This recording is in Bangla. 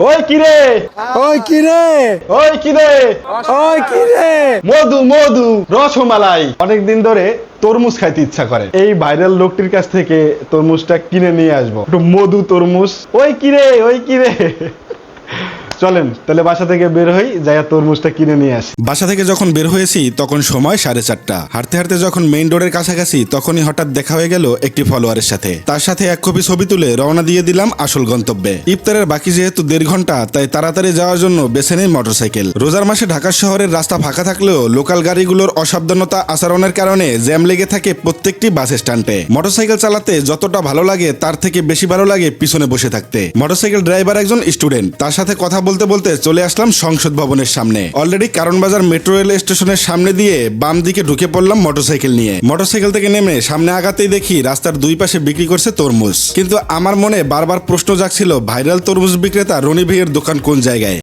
ওই কিরে ওই কি রে? ওই কিরে ওই কি রে? মধু মধু রসমালাই। অনেকদিন ধরে তরমুজ খাইতে ইচ্ছা করে। এই ভাইরাল লোকটির কাছ থেকে তরমুজটা কিনে নিয়ে আসব। একটু মধু তরমুজ। ওই কিরে ওই কিরে চলেন, তাহলে বাসা থেকে বের হই যাই তরমুজটা কিনে নিয়ে আসি। বাসা থেকে যখন বের হয়েছি, তখন সময় সাড়ে চারটা। হাঁটতে হাঁটতে যখন মেইন রোডের কাছাকাছি, তখনই হঠাৎ দেখা হয়ে গেল একটি ফলোয়ারের সাথে। তার সাথে এক কপি ছবি তুলে রওনা দিয়ে দিলাম আসল গন্তব্যে। ইফতারের বাকি যেহেতু দেড় ঘণ্টা, তাই তাড়াতাড়ি যাওয়ার জন্য বেছে নেই মোটরসাইকেল রোজার মাসে ঢাকা শহরের রাস্তা ফাঁকা থাকলেও লোকাল গাড়িগুলোর অসাবধানতা আচরণের কারণে জ্যাম লেগে থাকে প্রত্যেকটি বাস স্ট্যান্ডে। মোটরসাইকেল চালাতে যতটা ভালো লাগে, তার থেকে বেশি ভালো লাগে পিছনে বসে থাকতে। মোটরসাইকেল ড্রাইভার একজন স্টুডেন্ট তার সাথে কথা বলতে বলতে চলে আসলাম সংসদ ভবনের সামনে। অলরেডি কারণ বাজার মেট্রো রেল স্টেশনের সামনে দিয়ে বাম দিকে ঢুকে পড়লাম মোটরসাইকেল নিয়ে। মোটরসাইকেল থেকে নেমে সামনে আগাতেই দেখি রাস্তার দুই পাশে বিক্রি করছে তরমুজ। কিন্তু আমার মনে বারবার প্রশ্ন জাগছিল, ভাইরাল তরমুজ বিক্রেতা রনি ভাইয়ের দোকান কোন জায়গায়?